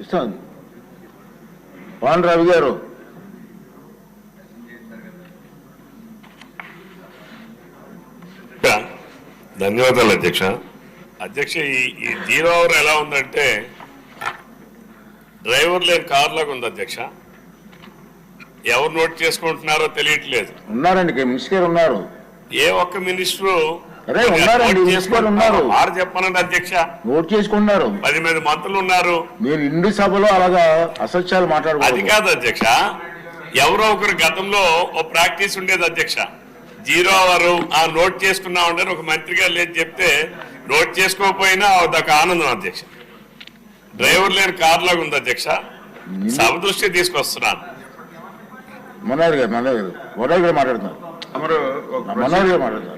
ఇస్తాను. పవన్ రవి గారు. ధన్యవాదాలు అధ్యక్ష. అధ్యక్ష ఈ జీరో అవర్ ఎలా ఉందంటే డ్రైవర్ లేని కార్ లాగా ఉంది అధ్యక్ష. ఎవరు నోట్ చేసుకుంటున్నారో తెలియట్లేదు. ఉన్నారండి మినిస్టర్ గారు ఉన్నారు. ఏ ఒక్క మినిస్టరు అరే, ఉన్నారండి, మినిస్టర్ ఉన్నారు. ఆరు చెప్పనండి అధ్యక్ష. నోట్ చేసుకున్నారు పది మంది మంత్రులు ఉన్నారు. మీరు ఇండి సభలో అలాగా అసత్యాలు అది మాట్లాడకూడదు కాదు అధ్యక్ష. ఎవరో ఒకరు గతంలో ఓ ప్రాక్టీస్ ఉండేది అధ్యక్ష. జీరో అవర్ ఆ నోట్ చేసుకున్నా ఉండని ఒక మంత్రి గారు లేదు చెప్తే నోట్ చేసుకోకపోయినా అదొక ఆనందం అధ్యక్ష. డ్రైవర్ లేని కార్ లాగా ఉంది అధ్యక్ష. సభ దృష్టి తీసుకొస్తున్నాను. మనోహర్ గారు మనోహర్ గారు మనోహర్ గారు మాట్లాడుతున్నారు. మనోహర్ గారు మాట్లాడుతున్నారు.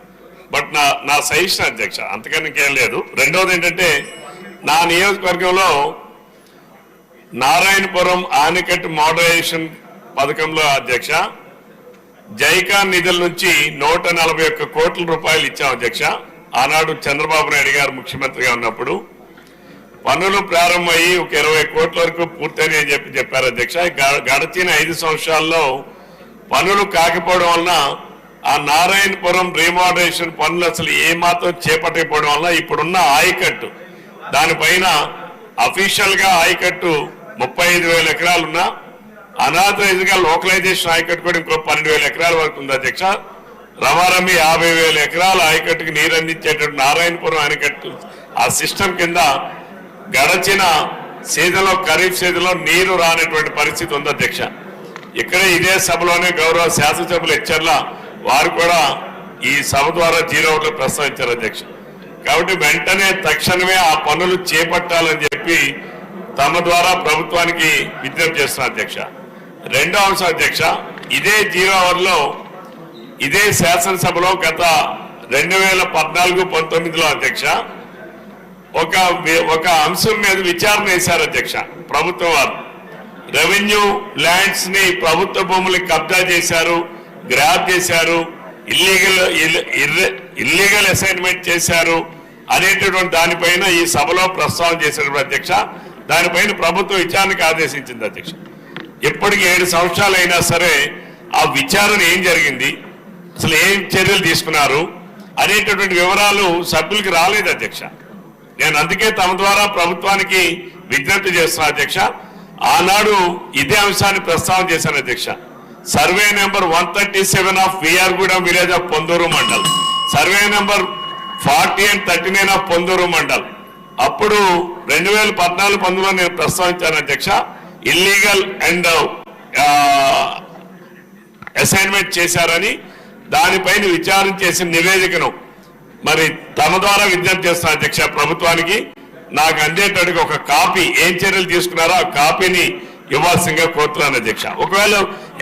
బట్ నా నా సజెషన్ అధ్యక్ష అంతకన్నా ఇంకేం లేదు. రెండవది ఏంటంటే నా నియోజకవర్గంలో నారాయణపురం ఆనికట్ మోడరేషన్ పథకంలో అధ్యక్ష జైకా నిధుల నుంచి నూట నలభై ఒక్క కోట్ల రూపాయలు ఇచ్చాం అధ్యక్ష. ఆనాడు చంద్రబాబు నాయుడు గారు ముఖ్యమంత్రిగా ఉన్నప్పుడు పనులు ప్రారంభమయ్యి ఒక ఇరవై కోట్ల వరకు పూర్తయినాయి అని చెప్పి చెప్పారు అధ్యక్ష. గ- గడిచిన ఐదు సంవత్సరాల్లో పనులు కాకపోవడం వలన ఆ నారాయణపురం రీమోడరేషన్ పనులు అసలు ఏమాత్రం చేపట్టకపోవడం వల్ల ఇప్పుడున్న ఆయకట్టు దానిపైన అఫీషియల్గా ఆయకట్టు ముప్పై ఐదు వేల ఎకరాలున్నా అనాథరైజ్గా లోకలైజేషన్ ఆయకట్టు కూడా ఇంకో పన్నెండు వేల ఎకరాల వరకు ఉంది అధ్యక్ష. రమారమి యాభై వేల ఎకరాల ఆయకట్టుకు నీరు అందించేటట్టు నారాయణపురం ఆయకట్టు ఆ సిస్టమ్ కింద గడచిన సీజన్లో ఖరీఫ్ సీజన్లో నీరు రానటువంటి పరిస్థితి ఉంది అధ్యక్ష. ఇక్కడ ఇదే సభలోనే గౌరవ శాసనసభ్యులు హెచ్చర్ల వారు కూడా ఈ సభ ద్వారా జీరోలో ప్రస్తావించారు అధ్యక్ష. కాబట్టి వెంటనే తక్షణమే ఆ పనులు చేపట్టాలని చెప్పి తమ ద్వారా ప్రభుత్వానికి విజ్ఞప్తి చేస్తున్న అధ్యక్ష. రెండో అంశం అధ్యక్ష ఇదే జీరో అవర్లో ఇదే శాసనసభలో గత రెండు వేల పద్నాలుగు పంతొమ్మిదిలో అధ్యక్ష ఒక ఒక అంశం మీద విచారణ వేశారు అధ్యక్ష ప్రభుత్వం వారు. రెవెన్యూ ల్యాండ్స్ని ప్రభుత్వ భూములకి కబ్జా చేశారు. గ్రాప్ చేశారు ఇల్లీగల్ ఇల్లీగల్ అసైన్మెంట్ చేశారు అనేటటువంటి దానిపైన ఈ సభలో ప్రస్తావన చేసినటువంటి అధ్యక్ష దానిపైన ప్రభుత్వం విచారణకు ఆదేశించింది అధ్యక్ష. ఎప్పటికీ ఏడు సంవత్సరాలు అయినా సరే ఆ విచారణ ఏం జరిగింది అసలు ఏం చర్యలు తీసుకున్నారు అనేటటువంటి వివరాలు సభ్యులకి రాలేదు అధ్యక్ష. నేను అందుకే తమ ద్వారా ప్రభుత్వానికి విజ్ఞప్తి చేస్తున్నా అధ్యక్ష. ఆనాడు ఇదే అంశాన్ని ప్రస్తావన చేశాను అధ్యక్ష. Survey number one thirty seven of VRGudem village of Ponduru mandal. Survey number forty and thirty nine of Ponduru mandal. అప్పుడు రెండు వేల పద్నాలుగు పంతొమ్మిదిలో నేను ప్రస్తావించాను అధ్యక్ష. ఇల్లీగల్ అండ్ అసైన్మెంట్ చేశారని దానిపైన విచారణ చేసిన నివేదికను మరి తమ ద్వారా విజ్ఞప్తి చేస్తున్నా అధ్యక్ష ప్రభుత్వానికి. నాకు అందేటట్టుగా ఒక కాపీ ఏం చర్యలు తీసుకున్నారో ఆ కాపీని ఇవ్వాల్సిందిగా కోరుతున్నాను అధ్యక్ష. ఒకవేళ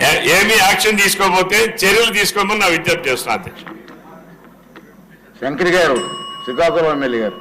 ఏమి ఏమీ యాక్షన్ తీసుకోకపోతే చర్యలు తీసుకోమని నా విజ్ఞప్తి చేస్తున్నా అధ్యక్ష. శంకర్ గారు శ్రీకాకుళం ఎమ్మెల్యే గారు.